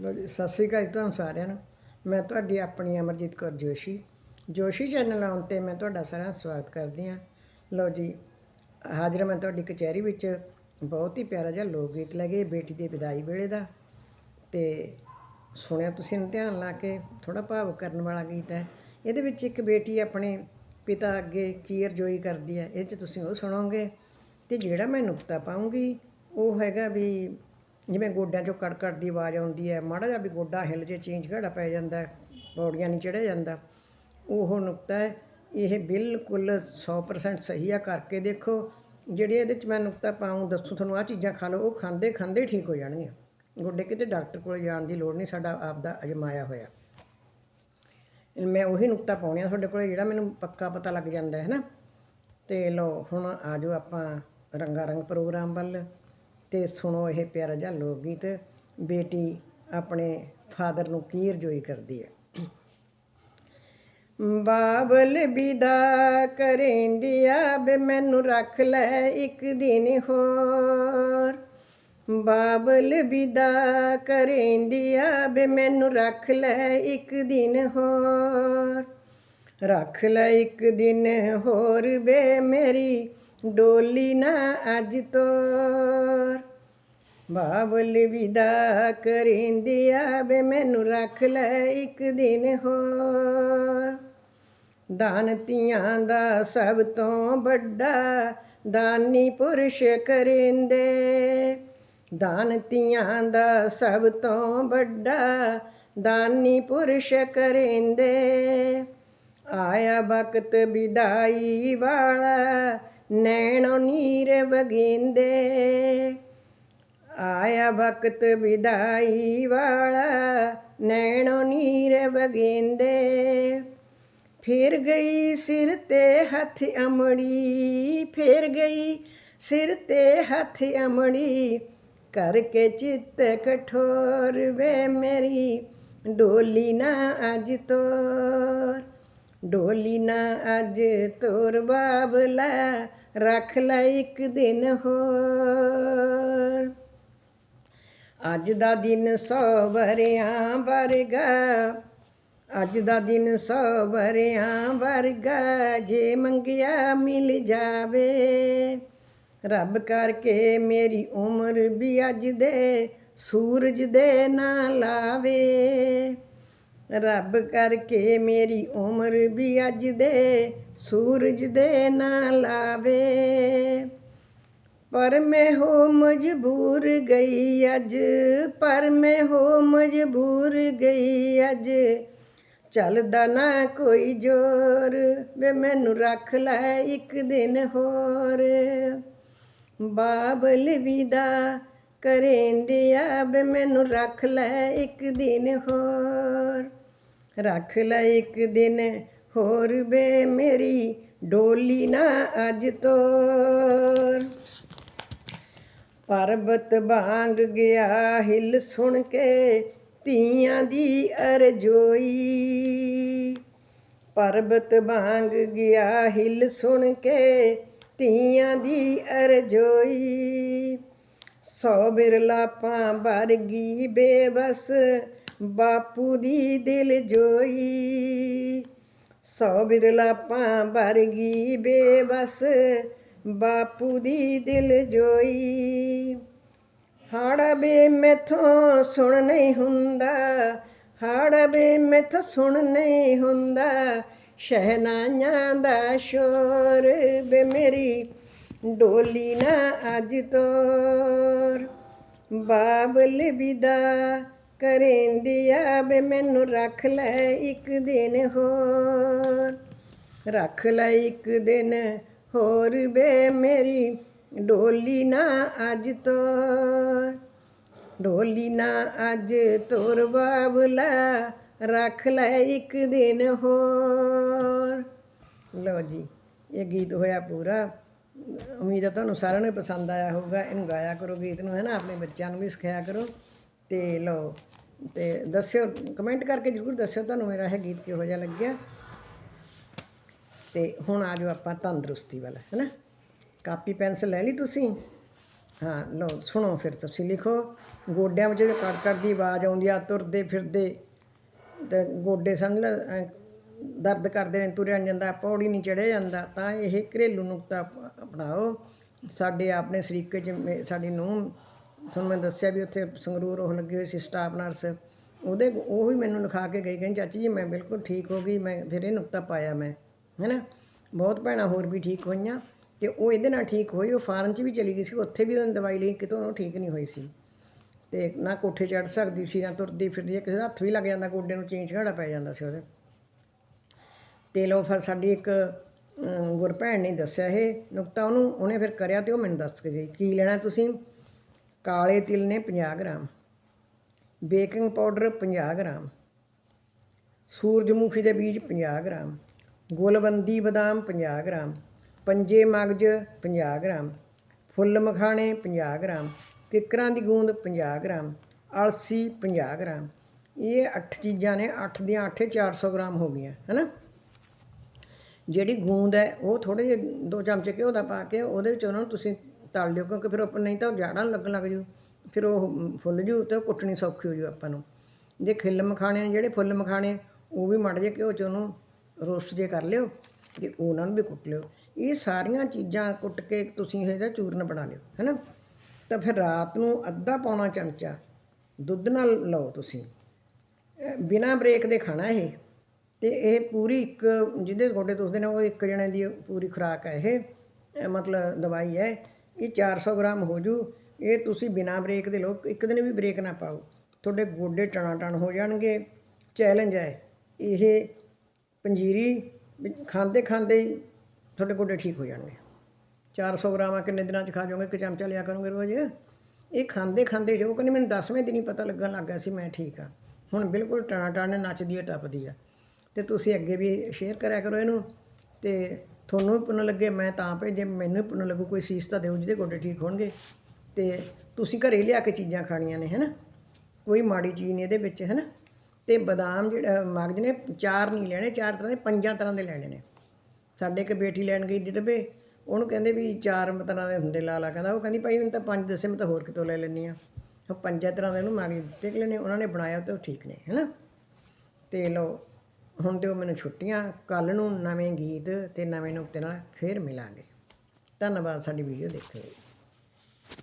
ਲੋ ਜੀ, ਸਤਿ ਸ੍ਰੀ ਅਕਾਲ ਜੀ ਤੁਹਾਨੂੰ ਸਾਰਿਆਂ ਨੂੰ। ਮੈਂ ਤੁਹਾਡੀ ਆਪਣੀ ਅਮਰਜੀਤ ਕੌਰ ਜੋਸ਼ੀ। ਜੋਸ਼ੀ ਚੈਨਲ ਆਉਣ ਤੇ ਮੈਂ ਤੁਹਾਡਾ ਸਾਰਿਆਂ ਦਾ ਸਵਾਗਤ ਕਰਦੀ ਹਾਂ। ਲਓ ਜੀ, ਹਾਜ਼ਰ ਮੈਂ ਤੁਹਾਡੀ ਕਚਹਿਰੀ ਵਿੱਚ। ਬਹੁਤ ਹੀ ਪਿਆਰਾ ਜਿਹਾ ਲੋਕ ਗੀਤ ਲੈ ਕੇ ਬੇਟੀ ਦੇ ਵਿਦਾਈ ਵੇਲੇ ਦਾ। ਤੇ ਸੁਣਿਆ ਤੁਸੀਂ ਇਹਨੂੰ, ਧਿਆਨ ਲਾ ਕੇ ਥੋੜਾ ਭਾਵ ਕਰਨ ਵਾਲਾ ਗੀਤ ਹੈ। ਇਹਦੇ ਵਿੱਚ ਇੱਕ ਬੇਟੀ ਆਪਣੇ ਪਿਤਾ ਅੱਗੇ ਕੀ ਅਰਜ਼ੋਈ ਕਰਦੀ ਹੈ, ਇਹ 'ਚ ਤੁਸੀਂ ਉਹ ਸੁਣੋਗੇ। ਤੇ ਜਿਹੜਾ ਮੈਂ ਨੁਕਤਾ ਪਾਉਂਗੀ ਉਹ ਹੈਗਾ ਵੀ ਜਿਵੇਂ ਗੋਡਿਆਂ 'ਚੋਂ ਕੜਕੜ ਦੀ ਆਵਾਜ਼ ਆਉਂਦੀ ਹੈ ਮਾੜਾ ਜਿਹਾ ਵੀ ਗੋਡਾ ਹਿੱਲ ਜੇ ਚੇਂਜ ਘੜਾ ਪੈ ਜਾਂਦਾ ਹੈ, ਪੌੜੀਆਂ ਨਹੀਂ ਚੜ੍ਹਿਆ ਜਾਂਦਾ। ਉਹ ਨੁਕਤਾ ਹੈ ਇਹ ਬਿਲਕੁਲ 100% ਸਹੀ ਆ ਕਰਕੇ ਦੇਖੋ ਜਿਹੜੇ ਇਹਦੇ 'ਚ ਮੈਂ ਨੁਕਤਾ ਪਾਉਂ ਦੱਸੂ ਤੁਹਾਨੂੰ ਆ ਚੀਜ਼ਾਂ ਖਾ ਲਓ ਉਹ ਖਾਂਦੇ ਖਾਂਦੇ ਠੀਕ ਹੋ ਜਾਣਗੀਆਂ। ਗੋਡੇ ਕਿਤੇ ਡਾਕਟਰ ਕੋਲ ਜਾਣ ਦੀ ਲੋੜ ਨਹੀਂ ਸਾਡਾ ਆਪ ਦਾ ਅਜਮਾਇਆ ਹੋਇਆ। ਮੈਂ ਉਹੀ ਨੁਕਤਾ ਪਾਉਣੀ ਆ ਤੁਹਾਡੇ ਕੋਲ ਜਿਹੜਾ ਮੈਨੂੰ ਪੱਕਾ ਪਤਾ ਲੱਗ ਜਾਂਦਾ ਹੈ ਨਾ। ਤੇ ਲਓ ਹੁਣ ਆਜੋ ਆਪਾਂ ਰੰਗਾ ਰੰਗ ਪ੍ਰੋਗਰਾਮ ਵੱਲ। ਤੇ ਸੁਣੋ ਇਹ ਪਿਆਰਾ ਜਿਹਾ ਲੋਕ ਗੀਤ ਬੇਟੀ ਆਪਣੇ ਫਾਦਰ ਨੂੰ ਕੀ ਰਜੋਈ ਕਰਦੀ ਹੈ? ਬਾਬਲ ਵਿਦਾ ਆ, ਬੇ ਮੈਨੂੰ ਰੱਖ ਲੈ ਇੱਕ ਦਿਨ ਹੋਰ। ਬਾਬਲ ਵਿਦਾ ਕਰੇਂਦਿਆ ਬੇ ਮੈਨੂੰ ਰੱਖ ਲੈ ਇੱਕ ਦਿਨ ਹੋਰ। ਰੱਖ ਲੈ ਇੱਕ ਦਿਨ ਹੋਰ, ਬੇ ਮੇਰੀ ਡੋਲੀ ਨਾ ਅੱਜ ਤੋਰ। ਬਾਬਲ ਵਿਦਾ ਕਰਿੰਦਿਆ ਬੇ ਮੈਨੂੰ ਰੱਖ ਲੈ ਇੱਕ ਦਿਨ ਹੋਰ। ਦਾਨ ਧੀਆਂ ਦਾ ਸਭ ਤੋਂ ਵੱਡਾ ਦਾਨੀ ਪੁਰਸ਼ ਕਰਿੰਦੇ। ਦਾਨ ਧੀਆਂ ਦਾ ਸਭ ਤੋਂ ਵੱਡਾ ਦਾਨੀ ਪੁਰਸ਼ ਕਰਿੰਦੇ। ਆਇਆ ਵਕਤ ਵਿਦਾਈ ਵਾਲਾ ਨੈਣੋ ਨੀਰ ਵਗਿੰਦੇ, ਆਇਆ ਵਕਤ ਵਿਦਾਈ ਵਾਲਾ, ਨੈਣੋ ਨੀਰ ਵਗਿੰਦੇ। ਫਿਰ ਗਈ ਸਿਰ ਤੇ ਹੱਥ ਅਮੜੀ, ਫਿਰ ਗਈ ਸਿਰ ਤੇ ਹੱਥ ਅਮੜੀ, ਕਰਕੇ ਚਿੱਤ ਕਠੋਰ ਵੇ ਮੇਰੀ, ਡੋਲੀ ਨਾ ਅੱਜ ਤੋਰ। ਡੋਲੀ ਨਾ ਅੱਜ ਤੋਰ ਬਾਬਲਾ ਰੱਖ ਲੈ ਇੱਕ ਦਿਨ ਹੋਰ। ਅੱਜ ਦਾ ਦਿਨ ਸੌ ਵਰਿਆਂ ਵਰਗਾ, ਅੱਜ ਦਾ ਦਿਨ ਸੌ ਵਰਿਆਂ ਵਰਗਾ, ਜੇ ਮੰਗਿਆ ਮਿਲ ਜਾਵੇ। ਰੱਬ ਕਰਕੇ ਮੇਰੀ ਉਮਰ ਵੀ ਅੱਜ ਦੇ ਸੂਰਜ ਦੇ ਨਾ ਲਾਵੇ। ਰੱਬ ਕਰਕੇ ਮੇਰੀ ਉਮਰ ਵੀ ਅੱਜ ਦੇ ਸੂਰਜ ਦੇ ਨਾ ਲਾਵੇ। ਪਰ ਮੈਂ ਹੋ ਮਜਬੂਰ ਗਈ ਅੱਜ, ਪਰ ਮੈਂ ਹੋ ਮਜਬੂਰ ਗਈ ਅੱਜ। ਚੱਲਦਾ ਨਾ ਕੋਈ ਜ਼ੋਰ, ਵੇ ਮੈਨੂੰ ਰੱਖ ਲੈ ਇੱਕ ਦਿਨ ਹੋਰ। ਬਾਬਲ ਵਿਦਾ ਕਰੇਂਦਿਆ, ਵੇ ਮੈਨੂੰ ਰੱਖ ਲੈ ਇੱਕ ਦਿਨ ਹੋਰ। ਰੱਖ ਲੈ ਇੱਕ ਦਿਨ। ਹੋਰ ਵੇ ਮੇਰੀ ਡੋਲੀ ਨਾ ਅੱਜ ਤੋਰ। ਪਰਬਤ ਭਾਂਗ ਗਿਆ ਹਿੱਲ ਸੁਣ ਕੇ ਧੀਆਂ ਦੀ ਅਰਜੋਈ ਪਰਬਤ ਭਾਂਗ ਗਿਆ ਹਿਲ ਸੁਣ ਕੇ ਧੀਆਂ ਦੀ ਅਰਜੋਈ ਸੌ ਬਿਰਲਾ ਪਾਂ ਵਰਗੀ ਬੇਬਸ ਬਾਪੂ ਦੀ ਦਿਲ ਜੋਈ। ਸੌ ਬਿਰਲਾਪਾਂ ਵਰਗੀ ਬੇਬਸ ਬਾਪੂ ਦੀ ਦਿਲ ਜੋਈ। ਹਾੜਾ ਬੇ ਮੈਥੋਂ ਸੁਣ ਨਹੀਂ ਹੁੰਦਾ, ਹਾੜਾ ਬੇ ਮੈਥੋਂ ਸੁਣ ਨਹੀਂ ਹੁੰਦਾ। ਸ਼ਹਿਨਾਈਆਂ ਦਾ ਸ਼ੋਰ ਬੇ ਮੇਰੀ ਡੋਲੀ ਨਾ ਅੱਜ ਤੋਰ। ਬਾਬਲ ਵਿਦਾ ਕਰੇਂਦਿਆ ਬੇ ਮੈਨੂੰ ਰੱਖ ਲੈ ਇੱਕ ਦਿਨ ਹੋਰ। ਰੱਖ ਲੈ ਇੱਕ ਦਿਨ ਹੋਰ ਬੇ ਮੇਰੀ ਡੋਲੀ ਨਾ ਅੱਜ ਤੋਰ। ਡੋਲੀ ਨਾ ਅੱਜ ਤੋਰ ਬਾਬਲਾ ਰੱਖ ਲੈ ਇੱਕ ਦਿਨ ਹੋਰ। ਲਓ ਜੀ, ਇਹ ਗੀਤ ਹੋਇਆ ਪੂਰਾ। ਉਮੀਦ ਹੈ ਤੁਹਾਨੂੰ ਸਾਰਿਆਂ ਨੂੰ ਪਸੰਦ ਆਇਆ ਹੋਊਗਾ। ਇਹਨੂੰ ਗਾਇਆ ਕਰੋ ਗੀਤ ਨੂੰ, ਹੈ ਨਾ? ਆਪਣੇ ਬੱਚਿਆਂ ਨੂੰ ਵੀ ਸਿਖਾਇਆ ਕਰੋ। ਤੇ ਲਓ ਤੇ ਦੱਸਿਓ ਕਮੈਂਟ ਕਰਕੇ ਜ਼ਰੂਰ ਦੱਸਿਓ ਤੁਹਾਨੂੰ ਮੇਰਾ ਇਹ ਗੀਤ ਕਿਹੋ ਜਿਹਾ ਲੱਗਿਆ। ਤੇ ਹੁਣ ਆ ਜਾਓ ਆਪਾਂ ਤੰਦਰੁਸਤੀ ਵੱਲ ਹੈ ਨਾ ਕਾਪੀ, ਪੈਨਸਲ ਲੈ ਲਈ ਤੁਸੀਂ? ਹਾਂ, ਲਓ, ਸੁਣੋ ਫਿਰ ਤੁਸੀਂ, ਲਿਖੋ। ਗੋਡਿਆਂ ਵਿੱਚ ਕੜ ਕੜ ਦੀ ਆਵਾਜ਼ ਆਉਂਦੀ ਆ, ਤੁਰਦੇ ਫਿਰਦੇ, ਤੇ ਗੋਡੇ ਸਮਝ ਲੈ ਦਰਦ ਕਰਦੇ ਨੇ, ਤੁਰਿਆ ਜਾਂਦਾ, ਪੌੜੀ ਨਹੀਂ ਚੜਿਆ ਜਾਂਦਾ, ਤਾਂ ਇਹ ਘਰੇਲੂ ਨੁਕਤਾ ਅਪਣਾਓ। ਸਾਡੇ ਆਪਣੇ ਸਰੀਕੇ 'ਚ ਮੇ- ਸਾਡੀ ਨੂੰ ਤੁਹਾਨੂੰ ਮੈਂ ਦੱਸਿਆ ਵੀ ਉੱਥੇ ਸੰਗਰੂਰ ਉਹ ਲੱਗੇ ਹੋਏ ਸੀ ਸਟਾਫ ਨਰਸ ਉਹਦੇ ਉਹ ਵੀ ਮੈਨੂੰ ਲਿਖਾ ਕੇ ਗਈ ਕਹਿੰਦੀ ਚਾਚੀ ਜੀ ਮੈਂ ਬਿਲਕੁਲ ਠੀਕ ਹੋ ਗਈ ਮੈਂ ਫਿਰ ਇਹ ਨੁਕਤਾ ਪਾਇਆ ਮੈਂ ਹੈਨਾ? ਬਹੁਤ ਭੈਣਾਂ ਹੋਰ ਵੀ ਠੀਕ ਹੋਈਆਂ ਤੇ ਉਹ ਇਹਦੇ ਨਾਲ ਠੀਕ ਹੋਈ ਉਹ ਫਾਰਨ 'ਚ ਵੀ ਚਲੀ ਗਈ ਸੀ ਉੱਥੇ ਵੀ ਉਹਨੇ ਦਵਾਈ ਲਈ ਕਿਤੋਂ ਉਹ ਠੀਕ ਨਹੀਂ ਹੋਈ ਸੀ। ਤੇ ਨਾ ਕੋਠੇ ਚੜ ਸਕਦੀ ਸੀ ਨਾ ਤੁਰਦੀ ਫਿਰਦੀ ਜੇ ਕਿਸੇ ਦਾ ਹੱਥ ਵੀ ਲੱਗ ਜਾਂਦਾ ਗੋਡੇ ਨੂੰ ਚੇਂਜ ਘਾੜਾ ਪੈ ਜਾਂਦਾ ਸੀ ਉਹਦੇ। ਤੇ ਲੋ ਫਿਰ ਸਾਡੀ ਇੱਕ ਅਮ, ਗੁਰਭੈਣ ਨੇ ਦੱਸਿਆ ਇਹ ਨੁਕਤਾ ਉਹਨੂੰ ਉਹਨੇ ਫਿਰ ਕਰਿਆ ਤੇ ਉਹ ਮੈਨੂੰ ਦੱਸ ਕੇ ਗਈ ਕੀ ਲੈਣਾ ਤੁਸੀਂ? ਕਾਲੇ ਤਿਲ ਨੇ 50 ਗ੍ਰਾਮ, ਬੇਕਿੰਗ ਪਾਊਡਰ 50 ਗ੍ਰਾਮ, ਸੂਰਜਮੁਖੀ ਦੇ ਬੀਜ 50 ਗ੍ਰਾਮ ਗੁਲਬੰਦੀ ਬਦਾਮ 50 ਗ੍ਰਾਮ, ਪੰਜੇ ਮਗਜ 50 ਗ੍ਰਾਮ, ਫੁੱਲ ਮਖਾਣੇ 50 ਗ੍ਰਾਮ, ਕਿੱਕਰਾਂ ਦੀ ਗੂੰਦ 50 ਗ੍ਰਾਮ, ਅਲਸੀ 50 ਗ੍ਰਾਮ। ਇਹ ਅੱਠ ਚੀਜ਼ਾਂ ਨੇ, ਅੱਠ ਦੀਆਂ ਅੱਠੇ 400 ਗ੍ਰਾਮ ਹੋ ਗਈਆਂ, ਹੈਨਾ? ਜਿਹੜੀ ਗੂੰਦ ਹੈ, ਉਹ ਥੋੜੇ ਜਿਹੇ ਦੋ ਚਮਚੇ ਘਿਓ ਦਾ ਪਾ ਕੇ ਉਹਦੇ ਵਿੱਚ ਉਹਨਾਂ ਨੂੰ ਤੁਸੀਂ ਤਲ ਲਿਓ, ਕਿਉਂਕਿ ਫਿਰ ਉਹ ਨਹੀਂ ਤਾਂ ਉਹ ਜਾੜਾਂ ਲੱਗਣ ਲੱਗ ਜੂ। ਫਿਰ ਉਹ ਫੁੱਲ ਜੂ ਤੇ ਉਹ ਕੁੱਟਣੀ ਸੌਖੀ ਹੋ ਜੂ ਆਪਾਂ ਨੂੰ। ਜੇ ਖਿੱਲ ਮਖਾਣੇ ਨੇ, ਜਿਹੜੇ ਫੁੱਲ ਮਖਾਣੇ, ਉਹ ਵੀ ਮੜ ਜੇ ਘਿਓ ਚ ਉਹਨੂੰ ਰੋਸਟ ਜੇ ਕਰ ਲਿਓ ਤੇ ਉਹਨਾਂ ਨੂੰ ਵੀ ਕੁੱਟ ਲਿਓ। ਇਹ ਸਾਰੀਆਂ ਚੀਜ਼ਾਂ ਕੁੱਟ ਕੇ ਤੁਸੀਂ ਇਹਦਾ ਚੂਰਨ ਬਣਾ ਲਿਓ, ਹੈਨਾ? ਤਾਂ ਫਿਰ ਰਾਤ ਨੂੰ ਅੱਧਾ ਪੌਣਾ ਚਮਚਾ ਦੁੱਧ ਨਾਲ ਲਓ ਤੁਸੀਂ। ਬਿਨਾ ਬ੍ਰੇਕ ਦੇ ਖਾਣਾ ਇਹ। ਤੇ ਇਹ ਪੂਰੀ ਇੱਕ ਜਿਹਦੇ ਗੋਡੇ ਦੁਖਦੇ ਨੇ, ਉਹ ਇੱਕ ਜਣੇ ਦੀ ਪੂਰੀ ਖੁਰਾਕ ਹੈ ਇਹ ਮਤਲਬ ਦਵਾਈ ਹੈ। ਇਹ 400 ਗ੍ਰਾਮ ਹੋ ਜੂ। ਇਹ ਤੁਸੀਂ ਬਿਨਾ ਬ੍ਰੇਕ ਦੇ ਲਓ, ਇੱਕ ਦਿਨ ਵੀ ਬ੍ਰੇਕ ਨਾ ਪਾਓ। ਤੁਹਾਡੇ ਗੋਡੇ ਟਣਾ ਟਣ ਹੋ ਜਾਣਗੇ। ਚੈਲੰਜ ਹੈ, ਇਹ ਪੰਜੀਰੀ ਖਾਂਦੇ ਖਾਂਦੇ ਹੀ ਤੁਹਾਡੇ ਗੋਡੇ ਠੀਕ ਹੋ ਜਾਣਗੇ। 400 ਗ੍ਰਾਮ ਆ, ਕਿੰਨੇ ਦਿਨਾਂ ਚ ਖਾ ਜਾਓਗੇ? ਇੱਕ ਚਮਚਾ ਲਿਆ ਕਰੋਗੇ ਰੋਜ਼? ਇਹ ਖਾਂਦੇ ਖਾਂਦੇ ਜੋ ਕਹਿੰਦੇ ਮੈਨੂੰ 10ਵੇਂ ਦਿਨ ਹੀ ਪਤਾ ਲੱਗਣ ਲੱਗ ਗਿਆ ਸੀ, ਮੈਂ ਠੀਕ ਆ। ਹੁਣ ਬਿਲਕੁਲ ਟਣਾ ਟਣ ਨੱਚਦੀ ਹੈ, ਟੱਪਦੀ ਆ। ਤੇ ਤੁਸੀਂ ਅੱਗੇ ਵੀ ਸ਼ੇਅਰ ਕਰਿਆ ਕਰੋ ਇਹਨੂੰ। ਤੇ ਤੁਹਾਨੂੰ ਵੀ ਪੁੰਨ ਲੱਗੇ, ਮੈਂ ਤਾਂ ਭੇਜੇ ਮੈਨੂੰ ਵੀ ਪੁੰਨ ਲੱਗੂ ਕੋਈ ਸੀਸ ਤਾਂ ਦਿਓ, ਜਿਹਦੇ ਗੋਡੇ ਠੀਕ ਹੋਣਗੇ। ਤੇ ਤੁਸੀਂ ਘਰੇ ਲਿਆ ਕੇ ਚੀਜ਼ਾਂ ਖਾਣੀਆਂ ਨੇ, ਹੈਨਾ? ਕੋਈ ਮਾੜੀ ਚੀਜ਼ ਨਹੀਂ ਇਹਦੇ ਵਿੱਚ, ਹੈਨਾ? ਤੇ ਬਦਾਮ ਜਿਹੜਾ ਮਗਜ ਨੇ ਚਾਰ ਨਹੀਂ ਲੈਣੇ, ਚਾਰ ਤਰ੍ਹਾਂ ਦੇ, ਪੰਜਾਂ ਤਰ੍ਹਾਂ ਦੇ ਲੈਣੇ ਨੇ। ਸਾਡੇ ਇੱਕ ਬੇਟੀ ਲੈਣ ਗਈ ਡਿੱਡਬੇ ਉਹਨੂੰ ਕਹਿੰਦੇ ਵੀ ਚਾਰ ਤਰ੍ਹਾਂ ਦੇ ਹੁੰਦੇ ਲਾਲਾ ਕਹਿੰਦਾ। ਉਹ ਕਹਿੰਦੀ, ਭਾਈ, ਮੈਨੂੰ ਤਾਂ ਪੰਜ ਦੱਸੇ, ਮੈਂ ਤਾਂ ਹੋਰ ਕਿਤੋਂ ਲੈ ਲੈਂਦੀ ਆ ਉਹ ਪੰਜਾਂ ਤਰ੍ਹਾਂ ਦੇ ਉਹਨੂੰ ਮਗਜ ਦਿੱਤੇ ਕਿ ਨੇ ਉਹਨਾਂ ਨੇ ਬਣਾਇਆ ਤੇ ਉਹ ਠੀਕ ਨੇ, ਹੈਨਾ? ਤੇ ਲੋ ਹੁਣ ਦਿਓ ਮੈਨੂੰ ਛੁੱਟੀਆਂ ਕੱਲ ਨੂੰ ਨਵੇਂ ਗੀਤ ਤੇ ਨਵੇਂ ਨੁਕਤੇ ਨਾਲ ਫੇਰ ਮਿਲਾਂਗੇ। ਧੰਨਵਾਦ, ਸਾਡੀ ਵੀਡੀਓ ਦੇਖਣ ਲਈ।